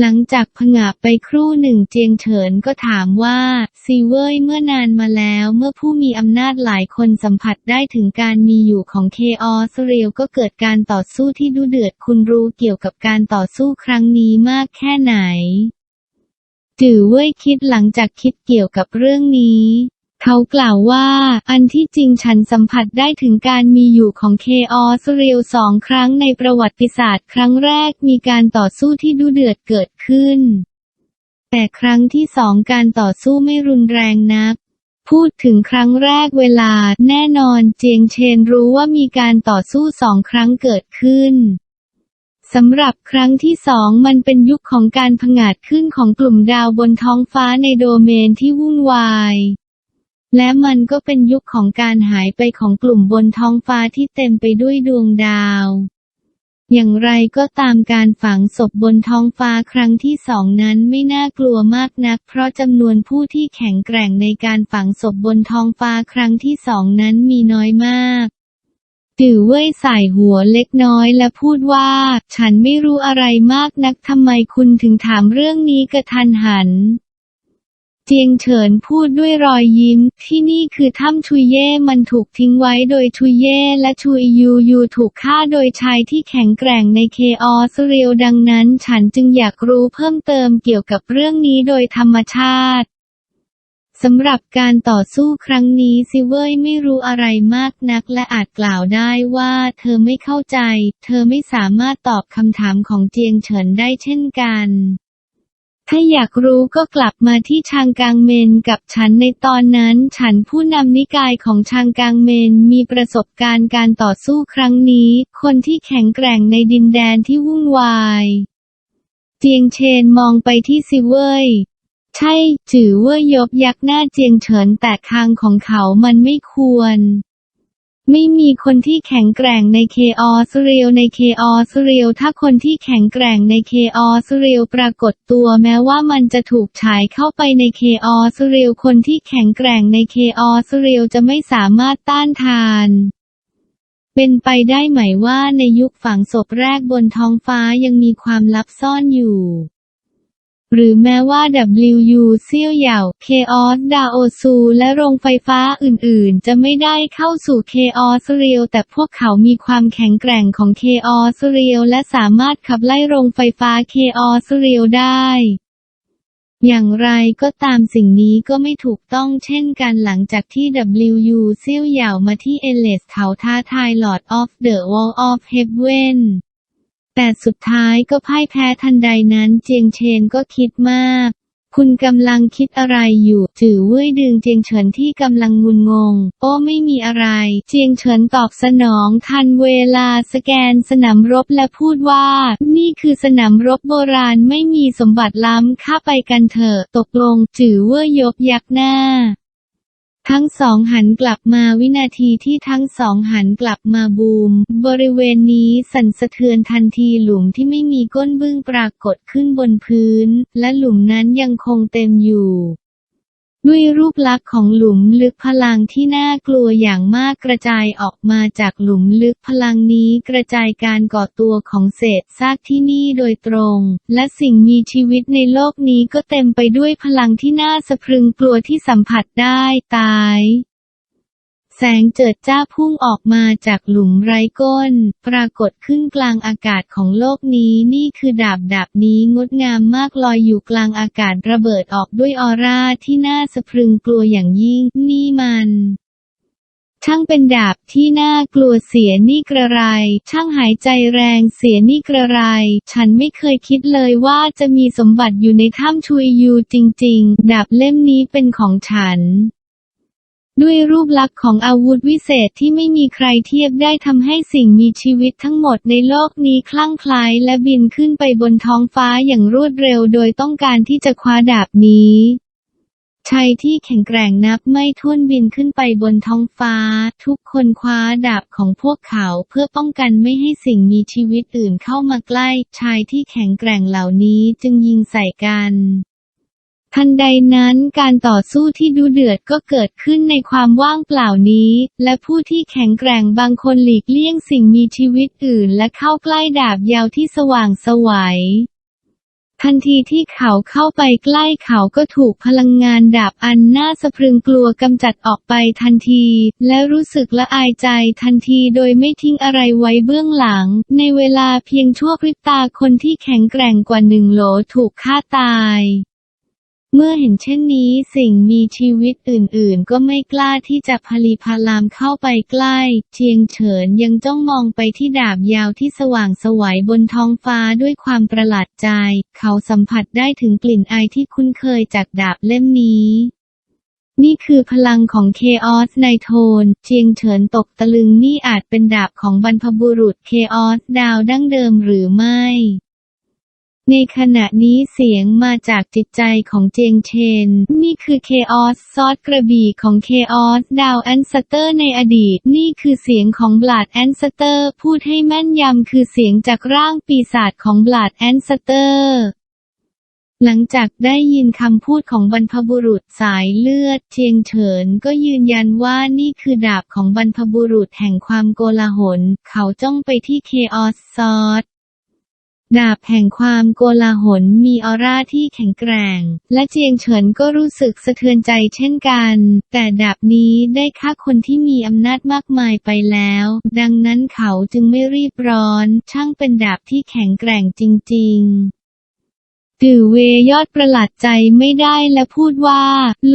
หลังจากผงาบไปครู่หนึ่งเจียงเฉินก็ถามว่าซีเว่ยเมื่อนานมาแล้วเมื่อผู้มีอำนาจหลายคนสัมผัสได้ถึงการมีอยู่ของเคออสเรียวก็เกิดการต่อสู้ที่ดุเดือดคุณรู้เกี่ยวกับการต่อสู้ครั้งนี้มากแค่ไหนจือเว่ยคิดหลังจากคิดเกี่ยวกับเรื่องนี้ เขากล่าวว่า อันที่จริงฉันสัมผัสได้ถึงการมีอยู่ของเคออสเรียวสองครั้งในประวัติศาสตร์ครั้งแรกมีการต่อสู้ที่ดุเดือดเกิดขึ้น แต่ครั้งที่สองการต่อสู้ไม่รุนแรงนัก พูดถึงครั้งแรกเวลา แน่นอนเจียงเชนรู้ว่ามีการต่อสู้สองครั้งเกิดขึ้นสำหรับครั้งที่สองมันเป็นยุคของการผงาดขึ้นของกลุ่มดาวบนท้องฟ้าในโดเมนที่วุ่นวาย และมันก็เป็นยุคของการหายไปของกลุ่มบนท้องฟ้าที่เต็มไปด้วยดวงดาว อย่างไรก็ตามการฝังศพบนท้องฟ้าครั้งที่สองนั้นไม่น่ากลัวมากนัก เพราะจำนวนผู้ที่แข็งแกร่งในการฝังศพบนท้องฟ้าครั้งที่สองนั้นมีน้อยมากจื่อเว่ยสายหัวเล็กน้อยและพูดว่า ฉันไม่รู้อะไรมากนักทำไมคุณถึงถามเรื่องนี้กระทันหัน เจียงเฉินพูดด้วยรอยยิ้ม ที่นี่คือถ้ำชุยเย่ มันถูกทิ้งไว้โดยชุยเย่ และชุยยูยูถูกฆ่าโดยชายที่แข็งแกร่งในเคออสเรียวดังนั้นฉันจึงอยากรู้เพิ่มเติมเกี่ยวกับเรื่องนี้โดยธรรมชาติสำหรับการต่อสู้ครั้งนี้ซิเว่ยไม่รู้อะไรมากนักและอาจกล่าวได้ว่าเธอไม่เข้าใจ เธอไม่สามารถตอบคำถามของเจียงเฉินได้เช่นกัน ถ้าอยากรู้ก็กลับมาที่ชางกางเมนกับฉันในตอนนั้น ฉันผู้นำนิกายของชางกางเมนมีประสบการณ์การต่อสู้ครั้งนี้ คนที่แข็งแกร่งในดินแดนที่วุ่นวาย เจียงเชนมองไปที่ซิเว่ยใช่ จือเว่ยยบยักหน้าเจียงเฉินแต่คางของเขามันไม่ควร ไม่มีคนที่แข็งแกร่งในเคออสเรียวในเคออสเรียวถ้าคนที่แข็งแกร่งในเคออสเรียวปรากฏตัวแม้ว่ามันจะถูกฉายเข้าไปในเคออสเรียวคนที่แข็งแกร่งในเคออสเรียวจะไม่สามารถต้านทาน เป็นไปได้ไหมว่าในยุคฝังศพแรกบนท้องฟ้ายังมีความลับซ่อนอยู่ หรือแม้ว่า WU เซี่ยวเหย่า เคออสดาโอซู และโรงไฟฟ้าอื่นๆ จะไม่ได้เข้าสู่เคออสเรียวแต่พวกเขามีความแข็งแกร่งของเคออสเรียวและสามารถขับไล่โรงไฟฟ้าเคออสเรียวได้อย่างไรก็ตามสิ่งนี้ก็ไม่ถูกต้องเช่นกันหลังจากที่ WU เซี่ยวเหย่ามาที่เอเลสเขาท้าทาย Lord of the Wall of Heaven แต่สุดท้ายก็พ่ายแพ้ทันใดนั้นเจียงเชนก็คิดมาก คุณกำลังคิดอะไรอยู่ จือเว่ยดึงเจียงเฉินที่กำลังงุนงง โอ้ไม่มีอะไร เจียงเฉินตอบสนองทันเวลาสแกนสนามรบและพูดว่า นี่คือสนามรบโบราณไม่มีสมบัติล้ำข้าไปกันเถอะ ตกลงจือเว่ยยกยักหน้า ทั้งสองหันกลับมาวินาทีที่ทั้งสองหันกลับมาบูม บริเวณนี้สั่นสะเทือนทันทีหลุมที่ไม่มีก้นบึ้งปรากฏขึ้นบนพื้น และหลุมนั้นยังคงเต็มอยู่ ด้วยรูปลักษณ์ของหลุมลึกพลังที่น่ากลัวอย่างมากกระจายออกมาจากหลุมลึกพลังนี้กระจายการก่อตัวของเศษซากที่นี่โดยตรง และสิ่งมีชีวิตในโลกนี้ก็เต็มไปด้วยพลังที่น่าสะพรึงกลัวที่สัมผัสได้ตาย แสงเจิดจ้าพุ่งออกมาจากหลุมไร้ก้น ปรากฏขึ้นกลางอากาศของโลกนี้นี่คือดาบดาบนี้งดงามมากลอยอยู่กลางอากาศระเบิดออกด้วยออร่าที่น่าสะพรึงกลัวอย่างยิ่ง นี่มันช่างเป็นดาบที่น่ากลัวเสียนี่กระไร ช่างหายใจแรงเสียนี่กระไร ฉันไม่เคยคิดเลยว่าจะมีสมบัติอยู่ในถ้ำชุยยูจริง ๆ ดาบเล่มนี้เป็นของฉัน ด้วยรูปลักษณ์ของอาวุธวิเศษที่ไม่มีใครเทียบได้ทำให้สิ่งมีชีวิตทั้งหมดในโลกนี้คลั่งคล้และบินขึ้นไปบนท้องฟ้าอย่างรวดเร็วโดยต้องการที่จะคว้าดาบนี้ชายที่แข็งแกร่งนับไม่ถ้วนบินขึ้นไปบนท้องฟ้า ทุกคนคว้าดาบของพวกเขาเพื่อป้องกันไม่ให้สิ่งมีชีวิตอื่นเข้ามาใกล้ชายที่แข็งแกร่งเหล่านี้จึงยิงใส่กัน ทันใดนั้นการต่อสู้ที่ดูเดือดก็เกิดขึ้นในความว่างเปล่านี้ และผู้ที่แข็งแกร่งบางคนหลีกเลี่ยงสิ่งมีชีวิตอื่น และเข้าใกล้ดาบยาวที่สว่างสวัยทันทีที่เขาเข้าไปใกล้เขาก็ถูกพลังงานดาบอันน่าสะพรึงกลัวกำจัดออกไปทันที และรู้สึกละอายใจทันทีโดยไม่ทิ้งอะไรไว้เบื้องหลัง ในเวลาเพียงชั่วพริบตาคนที่แข็งแกร่งกว่าหนึ่งโหลถูกฆ่าตาย เมื่อเห็นเช่นนี้สิ่งมีชีวิตอื่นๆ ก็ไม่กล้าที่จะพลีพลามเข้าไปใกล้เจียงเฉินยังจ้องมองไปที่ดาบยาวที่สว่างสวัยบนท้องฟ้าด้วยความประหลาดใจ เขาสัมผัสได้ถึงกลิ่นอายที่คุ้นเคยจากดาบเล่มนี้นี่คือพลังของเคออสในโทน เจียงเฉินตกตะลึงนี่อาจเป็นดาบของบรรพบุรุษเคออสดาวดั้งเดิมหรือไม่ ในขณะนี้เสียงมาจากจิตใจของเจงเชน นี่คือเคออสซอสกระบี่ของเคออสดาวแอนสเตอร์ในอดีต นี่คือเสียงของบลาดแอนสเตอร์พูดให้แม่นยำคือเสียงจากร่างปีศาจของบลาดแอนสเตอร์หลังจากได้ยินคำพูดของบรรพบุรุษสายเลือดเชียงเฉินก็ยืนยันว่านี่คือดาบของบรรพบุรุษแห่งความโกลาหล เขาจ้องไปที่เคออสซอส ดาบแห่งความโกลาหลมีออร่าที่แข็งแกร่ง และเจียงเฉินก็รู้สึกสะเทือนใจเช่นกัน แต่ดาบนี้ได้ฆ่าคนที่มีอำนาจมากมายไปแล้ว ดังนั้นเขาจึงไม่รีบร้อน ช่างเป็นดาบที่แข็งแกร่งจริง ๆ ตือเวยอดประหลาดใจไม่ได้และพูดว่า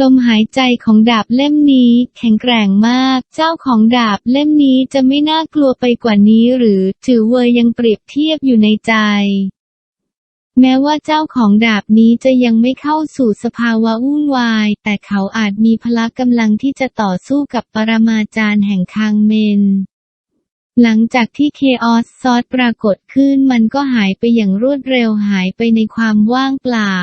ลมหายใจของดาบเล่มนี้ แข็งแกร่งมาก เจ้าของดาบเล่มนี้จะไม่น่ากลัวไปกว่านี้หรือ ถือเวยยังเปรียบเทียบอยู่ในใจ แม้ว่าเจ้าของดาบนี้จะยังไม่เข้าสู่สภาวะวุ่นวาย แต่เขาอาจมีพละกำลังที่จะต่อสู้กับปรมาจารย์แห่งคางเมน หลังจากที่เคออสซอสปรากฏขึ้นมันก็หายไปอย่างรวดเร็วหายไปในความว่างเปล่า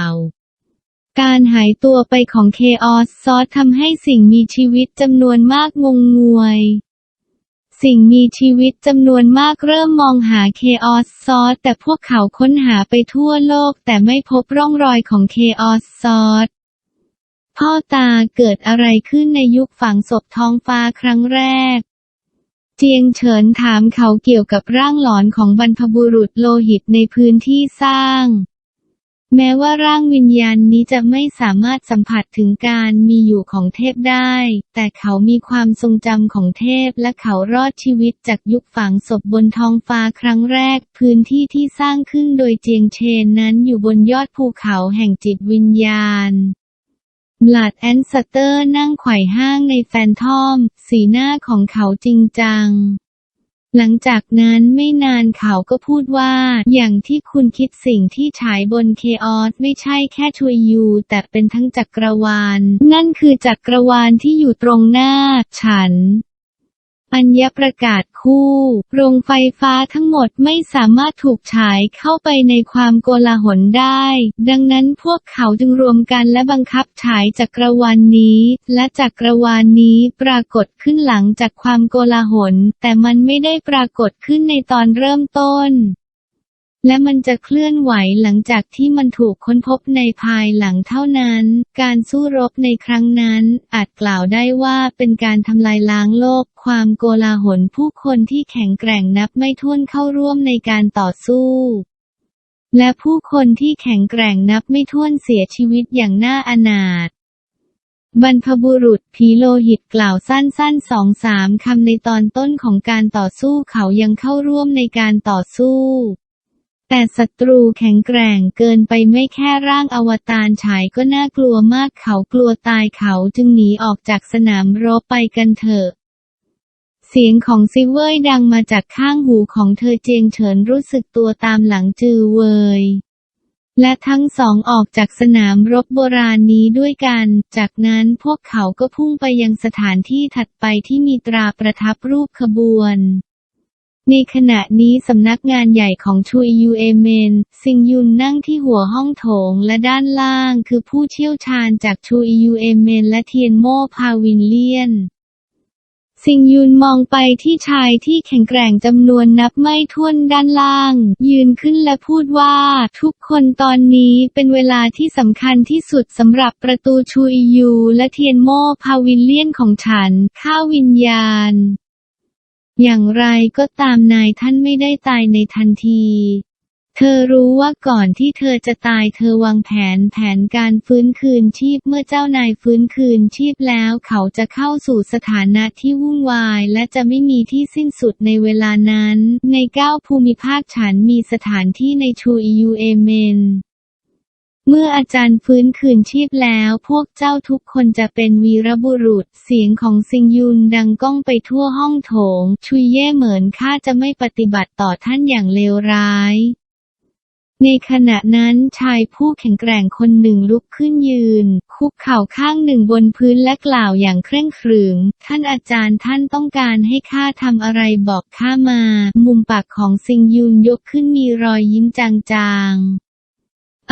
การหายตัวไปของเคออสซอสทำให้สิ่งมีชีวิตจำนวนมากงงงวย สิ่งมีชีวิตจำนวนมากเริ่มมองหาเคออสซอสแต่พวกเขาค้นหาไปทั่วโลกแต่ไม่พบร่องรอยของเคออสซอสพ่อตาเกิดอะไรขึ้นในยุคฝังศพท้องฟ้าครั้งแรก เจียงเฉินถามเขาเกี่ยวกับร่างหลอนของบรรพบุรุษโลหิตในพื้นที่สร้าง แม้ว่าร่างวิญญาณนี้จะไม่สามารถสัมผัสถึงการมีอยู่ของเทพได้ แต่เขามีความทรงจำของเทพและเขารอดชีวิตจากยุคฝังศพบนท้องฟ้าครั้งแรก พื้นที่ที่สร้างขึ้นโดยเจียงเชนนั้นอยู่บนยอดภูเขาแห่งจิตวิญญาณ บลัดแอนสเตอร์นั่งไขว่ห้างในแฟนทอม สีหน้าของเขาจริงจัง หลังจากนั้นไม่นานเขาก็พูดว่า อย่างที่คุณคิดสิ่งที่ฉายบนเคออสไม่ใช่แค่ชวยยูแต่เป็นทั้งจักรวาล นั่นคือจักรวาลที่อยู่ตรงหน้า ฉัน อัญญประกาศคู่ โรงไฟฟ้าทั้งหมดไม่สามารถถูกฉายเข้าไปในความโกลาหลได้ ดังนั้นพวกเขาจึงรวมกันและบังคับฉายจักรวาลนนี้ และจักรวาลนนี้ปรากฏขึ้นหลังจากความโกลาหล แต่มันไม่ได้ปรากฏขึ้นในตอนเริ่มต้น และมันจะเคลื่อนไหวหลังจากที่มันถูกค้นพบในภายหลังเท่านั้น การสู้รบในครั้งนั้น อาจกล่าวได้ว่าเป็นการทำลายล้างโลก ความโกลาหลผู้คนที่แข็งแกร่งนับไม่ถ้วนเข้าร่วมในการต่อสู้และผู้คนที่แข็งแกร่งนับไม่ถ้วนเสียชีวิตอย่างน่าอนาถ บรรพบุรุษผีโลหิตกล่าวสั้นๆสองสามคำในตอนต้นของการต่อสู้เขายังเข้าร่วมในการต่อสู้ แต่ศัตรูแข็งแกร่งเกินไปไม่แค่ร่างอวตารฉายก็น่ากลัวมากเขากลัวตายเขาจึงหนีออกจากสนามรบไปกันเถอะ เสียงของซิเว่ยดังมาจากข้างหูของเธอเจียงเฉินรู้สึกตัวตามหลังจือเวยและทั้งสองออกจากสนามรบโบราณนี้ด้วยกัน จากนั้นพวกเขาก็พุ่งไปยังสถานที่ถัดไปที่มีตราประทับรูปขบวน ในขณะนี้สำนักงานใหญ่ของชุยยูเอเมน ซิงยุนนั่งที่หัวห้องโถงและด้านล่างคือผู้เชี่ยวชาญจากชุยยูเอเมนและเทียนโมพาวินเลียนสิงยุนมองไปที่ชายที่แข็งแกร่งจำนวนนับไม่ถ้วนด้านล่าง ยืนขึ้นและพูดว่า ทุกคนตอนนี้เป็นเวลาที่สำคัญที่สุดสำหรับประตูชูอิยูและเทียนโมพาวินเลียนของฉัน ข้าวิญญาณ อย่างไรก็ตามนายท่านไม่ได้ตายในทันที เธอรู้ว่าก่อนที่เธอจะตายเธอวางแผนแผนการฟื้นคืนชีพเมื่อเจ้านายฟื้นคืนชีพแล้วเขาจะเข้าสู่สถานะที่วุ่นวายและจะไม่มีที่สิ้นสุดในเวลานั้น ในเก้าภูมิภาคฉันมีสถานที่ในชูอิยูเอเมน เมื่ออาจารย์ฟื้นคืนชีพแล้วพวกเจ้าทุกคนจะเป็นวีรบุรุษ เสียงของซิงยุนดังก้องไปทั่วห้องโถง ชุยเย่เหมือนข้าจะไม่ปฏิบัติต่อท่านอย่างเลวร้าย ในขณะนั้นชายผู้แข็งแกร่งคนหนึ่งลุกขึ้นยืน คุกเข่าข้างหนึ่งบนพื้นและกล่าวอย่างเคร่งขรึม ท่านอาจารย์ท่านต้องการให้ข้าทำอะไรบอกข้ามา มุมปากของซิงยุนยกขึ้นมีรอยยิ้มจางๆ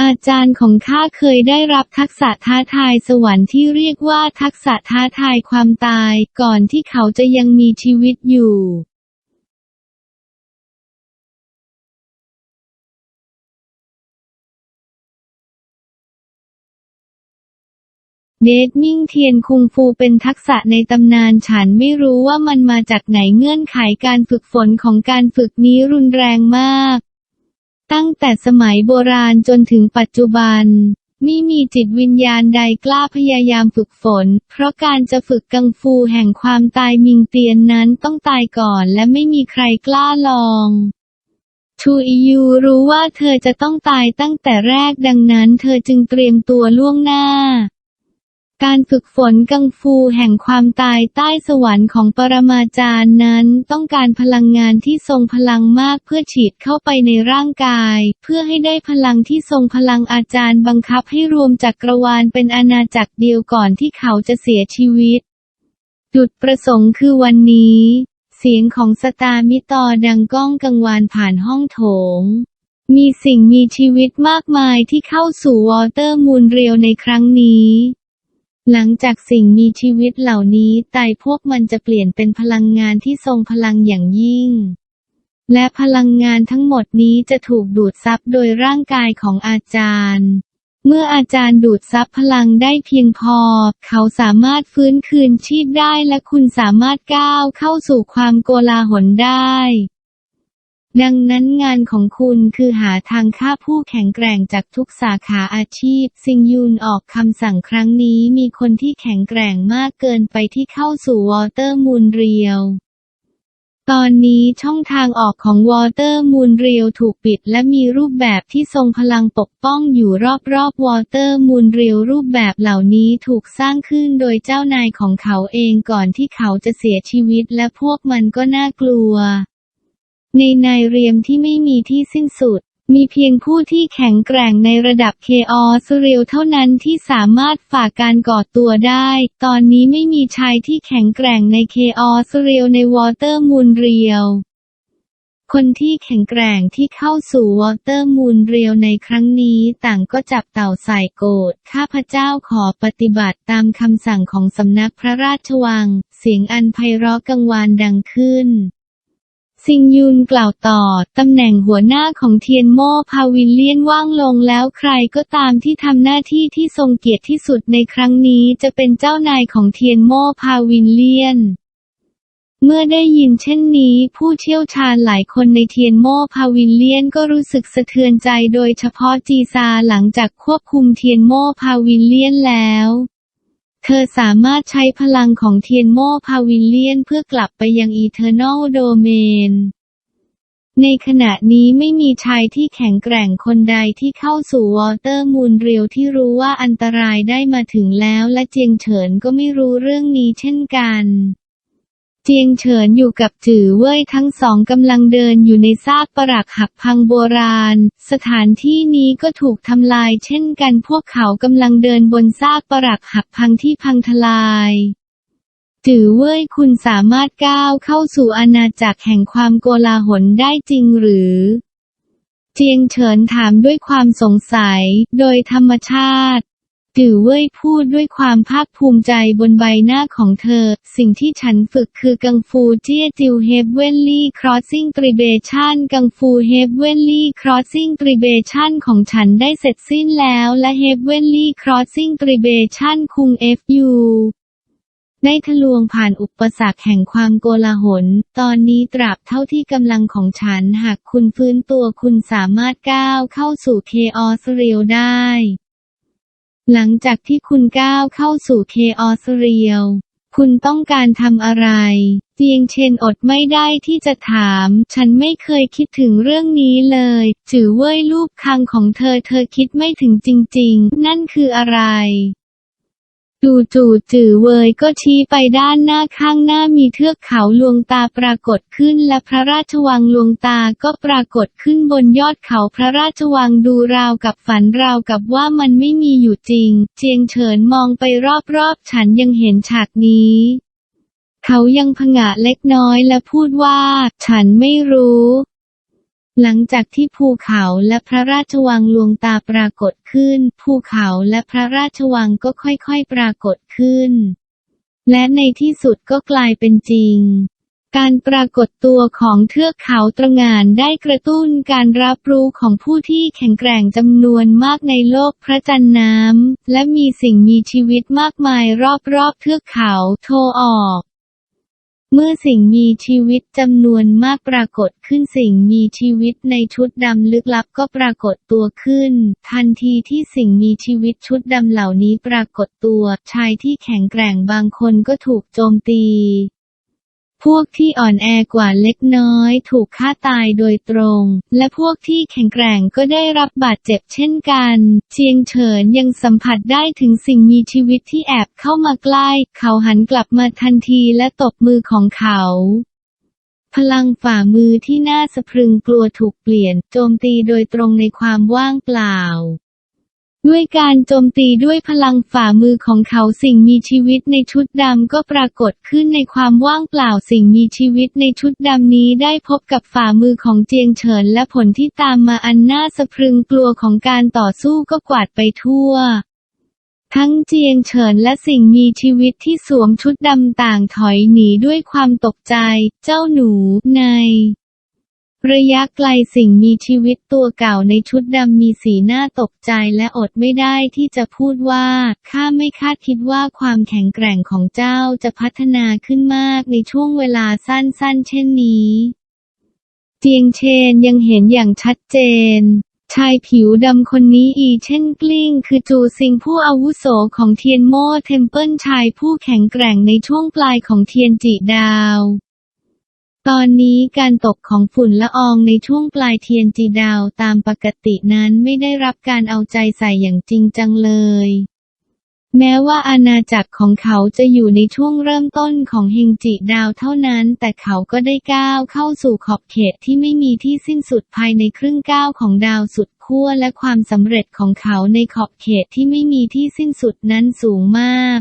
อาจารย์ของข้าเคยได้รับทักษะท้าทายสวรรค์ที่เรียกว่าทักษะท้าทายความตายก่อนที่เขาจะยังมีชีวิตอยู่เดดมิ่งเทียนคุงฟูเป็นทักษะในตำนานฉันไม่รู้ว่ามันมาจากไหนเงื่อนไขการฝึกฝนของการฝึกนี้รุนแรงมาก ตั้งแต่สมัยโบราณจนถึงปัจจุบันไม่มีจิตวิญญาณใดกล้าพยายามฝึกฝน เพราะการจะฝึกกังฟูแห่งความตายมิงเตียนนั้นต้องตายก่อนและไม่มีใครกล้าลองชูอิยูรู้ว่าเธอจะต้องตายตั้งแต่แรกดังนั้นเธอจึงเตรียมตัวล่วงหน้า การฝึกฝนกังฟูแห่งความตายใต้สวรรค์ของปรมาจารย์นั้นต้องการพลังงานที่ทรงพลังมากเพื่อฉีดเข้าไปในร่างกาย เพื่อให้ได้พลังที่ทรงพลังอาจารย์บังคับให้รวมจักรวาลเป็นอาณาจักรเดียวก่อนที่เขาจะเสียชีวิต จุดประสงค์คือวันนี้ เสียงของสตามิตอดังก้องกังวานผ่านห้องโถงมีสิ่งมีชีวิตมากมายที่เข้าสู่วอเตอร์มูนเรียวในครั้งนี้ หลังจากสิ่งมีชีวิตเหล่านี้ตายพวกมันจะเปลี่ยนเป็นพลังงานที่ทรงพลังอย่างยิ่ง และพลังงานทั้งหมดนี้จะถูกดูดซับโดยร่างกายของอาจารย์ เมื่ออาจารย์ดูดซับพลังได้เพียงพอ เขาสามารถฟื้นคืนชีพได้และคุณสามารถก้าวเข้าสู่ความโกลาหลได้ ดังนั้นงานของคุณคือหาทางฆ่าผู้แข็งแกร่งจากทุกสาขาอาชีพ ซิงยูนออกคำสั่งครั้งนี้มีคนที่แข็งแกร่งมากเกินไปที่เข้าสู่วอเตอร์มูนเรียว ตอนนี้ช่องทางออกของวอเตอร์มูนเรียวถูกปิดและมีรูปแบบที่ทรงพลังปกป้องอยู่รอบๆวอเตอร์มูนเรียวรูปแบบเหล่านี้ถูกสร้างขึ้นโดยเจ้านายของเขาเองก่อนที่เขาจะเสียชีวิตและพวกมันก็น่ากลัว ในนายเรียมที่ไม่มีที่สิ้นสุด มีเพียงผู้ที่แข็งแกร่งในระดับเคออสเรียวเท่านั้นที่สามารถฝ่าการก่อตัวได้ ตอนนี้ไม่มีชายที่แข็งแกร่งในเคออสเรียวในวอเตอร์มูนเรียวคนที่แข็งแกร่งที่เข้าสู่วอเตอร์มูนเรียวในครั้งนี้ต่างก็จับเต่าใส่โกดข้าพเจ้าขอปฏิบัติตามคำสั่งของสำนักพระราชวัง เสียงอันไพเราะกังวานดังขึ้น ซิงยุนกล่าวต่อ ตำแหน่งหัวหน้าของเทียนโม่พาวิลเลียนว่างลงแล้วใครก็ตามที่ทำหน้าที่ที่ทรงเกียรติที่สุดในครั้งนี้จะเป็นเจ้านายของเทียนโม่พาวิลเลียนเมื่อได้ยินเช่นนี้ผู้เชี่ยวชาญหลายคนในเทียนโม่พาวิลเลียนก็รู้สึกสะเทือนใจโดยเฉพาะจีซาหลังจากควบคุมเทียนโม่พาวิลเลียนแล้ว เธอสามารถใช้พลังของเทียนโม่พาวิลเลียนเพื่อกลับไปยังอีเทอร์นอลโดเมน ในขณะนี้ไม่มีชายที่แข็งแกร่งคนใดที่เข้าสู่วอเตอร์มูนเรียวที่รู้ว่าอันตรายได้มาถึงแล้วและเจียงเฉินก็ไม่รู้เรื่องนี้เช่นกัน เจียงเฉินอยู่กับจือเว่ยทั้งสองกำลังเดินอยู่ในซากปรักหักพังโบราณ สถานที่นี้ก็ถูกทำลายเช่นกันพวกเขากำลังเดินบนซากปรักหักพังที่พังทลายจือเว่ยคุณสามารถก้าวเข้าสู่อาณาจักรแห่งความโกลาหลได้จริงหรือ เจียงเฉินถามด้วยความสงสัย โดยธรรมชาติ จื่อเว่ยพูดด้วยความภาคภูมิใจบนใบหน้าของเธอ สิ่งที่ฉันฝึกคือกังฟูเจียจิวเฮฟเวนลี่ครอสซิ่งตริเบชันกังฟูเฮฟเวนลี่ครอสซิ่งตริเบชันของฉันได้เสร็จสิ้นแล้วและเฮฟเวนลี่ครอสซิ่งตริเบชันคุงเอฟยูได้ทะลวงผ่านอุปสรรคแห่งความโกลาหล ตอนนี้ตราบเท่าที่กำลังของฉันหากคุณฟื้นตัวคุณสามารถก้าวเข้าสู่เคออสเรียลได้ หลังจากที่คุณก้าวเข้าสู่เคออสเรียลคุณต้องการทำอะไร เจียงเชนอดไม่ได้ที่จะถาม ฉันไม่เคยคิดถึงเรื่องนี้เลย จือเว่ยรูปคังของเธอเธอคิดไม่ถึงจริง ๆ นั่นคืออะไร จู่ๆจือเวยก็ชี้ไปด้านหน้าข้างหน้ามีเทือกเขาลวงตาปรากฏขึ้นและพระราชวังลวงตาก็ปรากฏขึ้นบนยอดเขาพระราชวังดูราวกับฝันราวกับว่ามันไม่มีอยู่จริง เจียงเฉินมองไปรอบๆฉันยังเห็นฉากนี้ เขายังผงะเล็กน้อยและพูดว่า ฉันไม่รู้ หลังจากที่ภูเขาและพระราชวังลวงตาปรากฏขึ้น ภูเขาและพระราชวังก็ค่อยๆปรากฏขึ้น และในที่สุดก็กลายเป็นจริง การปรากฏตัวของเทือกเขาตระหง่านได้กระตุ้นการรับรู้ของผู้ที่แข็งแกร่งจำนวนมากในโลกพระจันทร์น้ำและมีสิ่งมีชีวิตมากมายรอบๆเทือกเขาโทออก เมื่อสิ่งมีชีวิตจำนวนมากปรากฏขึ้นสิ่งมีชีวิตในชุดดำลึกลับก็ปรากฏตัวขึ้น ทันทีที่สิ่งมีชีวิตชุดดำเหล่านี้ปรากฏตัว ชายที่แข็งแกร่งบางคนก็ถูกโจมตี พวกที่อ่อนแอกว่าเล็กน้อย ถูกฆ่าตายโดยตรง และพวกที่แข็งแกร่งก็ได้รับบาดเจ็บเช่นกัน เชียงเฉินยังสัมผัสได้ถึงสิ่งมีชีวิตที่แอบเข้ามาใกล้ เขาหันกลับมาทันทีและตบมือของเขาพลังฝ่ามือที่น่าสะพรึงกลัวถูกเปลี่ยน โจมตีโดยตรงในความว่างเปล่า ด้วยการโจมตีด้วยพลังฝ่ามือของเขาสิ่งมีชีวิตในชุดดำก็ปรากฏขึ้นในความว่างเปล่าสิ่งมีชีวิตในชุดดำนี้ได้พบกับฝ่ามือของเจียงเฉินและผลที่ตามมาอันน่าสะพรึงกลัวของการต่อสู้ก็กวาดไปทั่ว ทั้งเจียงเฉินและสิ่งมีชีวิตที่สวมชุดดำต่างถอยหนีด้วยความตกใจ เจ้าหนูใน ระยะไกลสิ่งมีชีวิตตัวเก่าในชุดดำมีสีหน้าตกใจและอดไม่ได้ที่จะพูดว่า ข้าไม่คาดคิดว่าความแข็งแกร่งของเจ้าจะพัฒนาขึ้นมากในช่วงเวลาสั้นๆ เช่นนี้ เจียงเชนยังเห็นอย่างชัดเจนชายผิวดำคนนี้อีเช่นกลิ้ง คือจูซิงผู้อาวุโสของเทียนโม่เทมเปิลชายผู้แข็งแกร่งในช่วงปลายของเทียนจิดาว ตอนนี้การตกของฝุ่นละอองในช่วงปลายเทียนจีดาวตามปกตินั้นไม่ได้รับการเอาใจใส่อย่างจริงจังเลย แม้ว่าอาณาจักรของเขาจะอยู่ในช่วงเริ่มต้นของเฮงจิดาวเท่านั้น แต่เขาก็ได้ก้าวเข้าสู่ขอบเขตที่ไม่มีที่สิ้นสุดภายในครึ่งก้าวของดาวสุดขั้วและความสำเร็จของเขาในขอบเขตที่ไม่มีที่สิ้นสุดนั้นสูงมาก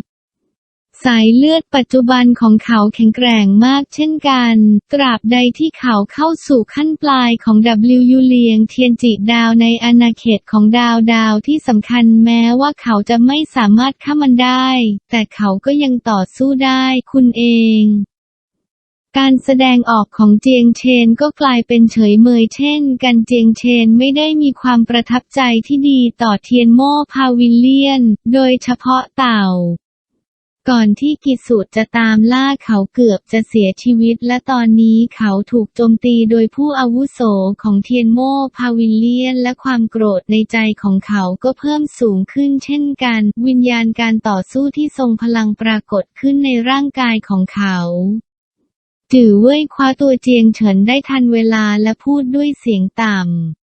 สายเลือดปัจจุบันของเขาแข็งแกร่งมากเช่นกัน ตราบใดที่เขาเข้าสู่ขั้นปลายของ W ยูเลียงเทียนจิดาวในอาณาเขตของดาวดาวที่สำคัญแม้ว่าเขาจะไม่สามารถข้ามมันได้ แต่เขาก็ยังต่อสู้ได้คุณเองการแสดงออกของเจียงเชนก็กลายเป็นเฉยเมยเช่นกันเจียงเชนไม่ได้มีความประทับใจที่ดีต่อเทียนโม่พาวิลเลียน โดยเฉพาะเต่า ก่อนที่กิสุจะตามล่าเขาเกือบจะเสียชีวิตและตอนนี้เขาถูกโจมตีโดยผู้อาวุโสของเทียนโม่พาวิลเลียนและความโกรธในใจของเขาก็เพิ่มสูงขึ้นเช่นกัน วิญญาณการต่อสู้ที่ทรงพลังปรากฏขึ้นในร่างกายของเขาจื่อเว่ยคว้าตัวเจียงเฉินได้ทันเวลาและพูดด้วยเสียงต่ำ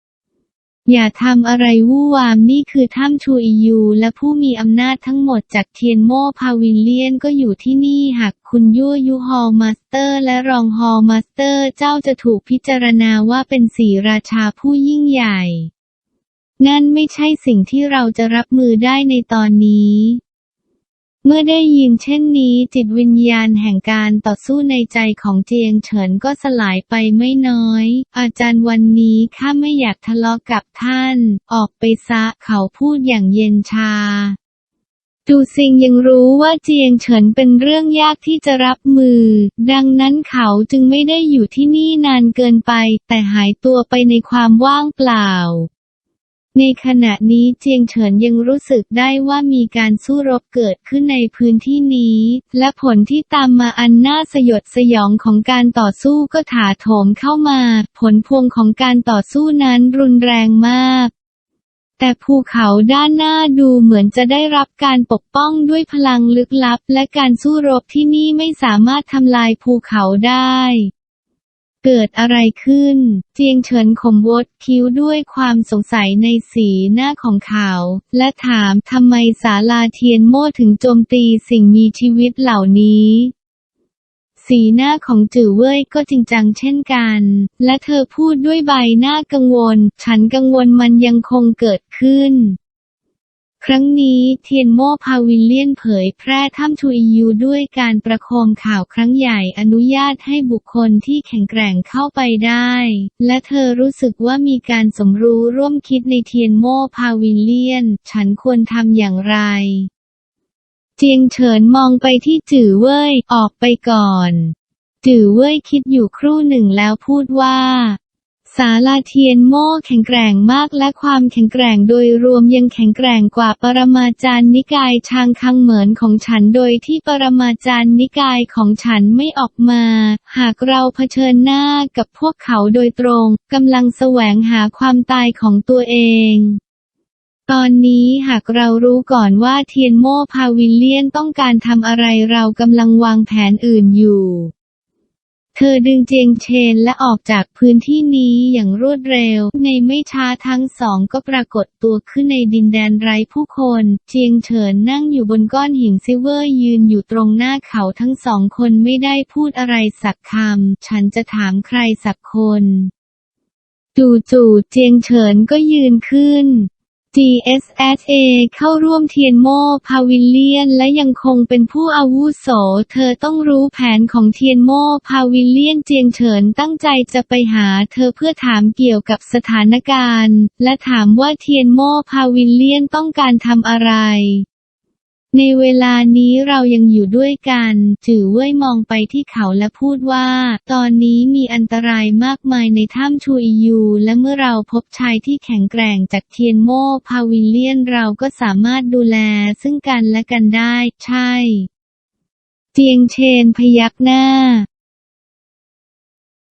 อย่าทำอะไรวู่วามนี่คือถ้ำชูอิยูและผู้มีอำนาจทั้งหมดจากเทียนโม่พาวิลเลียนก็อยู่ที่นี่หากคุณยั่วยุฮอลมาสเตอร์ และรองฮอลมาสเตอร์เจ้าจะถูกพิจารณาว่าเป็นสีราชาผู้ยิ่งใหญ่ นั่นไม่ใช่สิ่งที่เราจะรับมือได้ในตอนนี้ เมื่อได้ยินเช่นนี้จิตวิญญาณแห่งการต่อสู้ในใจของเจียงเฉินก็สลายไปไม่น้อย อาจารย์วันนี้ข้าไม่อยากทะเลาะกับท่าน ออกไปซะเขาพูดอย่างเย็นชาจูซิงยังรู้ว่าเจียงเฉินเป็นเรื่องยากที่จะรับมือ ดังนั้นเขาจึงไม่ได้อยู่ที่นี่นานเกินไป แต่หายตัวไปในความว่างเปล่า ในขณะนี้เจียงเฉินยังรู้สึกได้ว่ามีการสู้รบเกิดขึ้นในพื้นที่นี้ และผลที่ตามมาอันน่าสยดสยองของการต่อสู้ก็ถาโถมเข้ามา ผลพวงของการต่อสู้นั้นรุนแรงมาก แต่ภูเขาด้านหน้าดูเหมือนจะได้รับการปกป้องด้วยพลังลึกลับ และการสู้รบที่นี่ไม่สามารถทำลายภูเขาได้ เกิดอะไรขึ้น เจียงเฉินขมวดคิ้วด้วยความสงสัยในสีหน้าของเขา และถามทำไมศาลาเทียนโม่ถึงโจมตีสิ่งมีชีวิตเหล่านี้สีหน้าของจื่อเว่ยก็จริงจังเช่นกัน และเธอพูดด้วยใบหน้ากังวล ฉันกังวลมันยังคงเกิดขึ้น ครั้งนี้เทียนโม่พาวิลเลียนเผยแพร่ถ้ำชูอิยูด้วยการประโคมข่าวครั้งใหญ่อนุญาตให้บุคคลที่แข็งแกร่งเข้าไปได้ และเธอรู้สึกว่ามีการสมรู้ร่วมคิดในเทียนโม่พาวิลเลียน ฉันควรทำอย่างไร เจียงเฉินมองไปที่จื่อเว่ยออกไปก่อน จื่อเว่ยคิดอยู่ครู่หนึ่งแล้วพูดว่า ศาลาเทียนโม่แข็งแกร่งมากและความแข็งแกร่งโดยรวมยังแข็งแกร่งกว่าปรมาจารย์นิกายชางคังเหมือนของฉันโดยที่ปรมาจารย์นิกายของฉันไม่ออกมา หากเราเผชิญหน้ากับพวกเขาโดยตรงกำลังแสวงหาความตายของตัวเองตอนนี้หากเรารู้ก่อนว่าเทียนโม่พาวิลเลียนต้องการทำอะไรเรากำลังวางแผนอื่นอยู่ เธอดึงเจียงเชนและออกจากพื้นที่นี้อย่างรวดเร็ว ในไม่ช้าทั้งสองก็ปรากฏตัวขึ้นในดินแดนไร้ผู้คน เจียงเฉินนั่งอยู่บนก้อนหินซิเวอร์ยืนอยู่ตรงหน้าเขาทั้งสองคนไม่ได้พูดอะไรสักคำ ฉันจะถามใครสักคน จู่ๆเจียงเฉินก็ยืนขึ้น GSSA เข้าร่วมเทียนโมพาวิลเลียน และยังคงเป็นผู้อาวุโส เธอต้องรู้แผนของเทียนโมพาวิลเลียนเจียงเฉินตั้งใจจะไปหาเธอเพื่อถามเกี่ยวกับสถานการณ์ และถามว่าเทียนโมพาวิลเลียนต้องการทำอะไร ในเวลานี้เรายังอยู่ด้วยกันจื่อเว่ยมองไปที่เขาและพูดว่า ตอนนี้มีอันตรายมากมายในถ้ำชูอียูและเมื่อเราพบชายที่แข็งแกร่งจากเทียนโม่พาวิลเลียนเราก็สามารถดูแลซึ่งกันและกันได้ ใช่ เจียงเชนพยักหน้า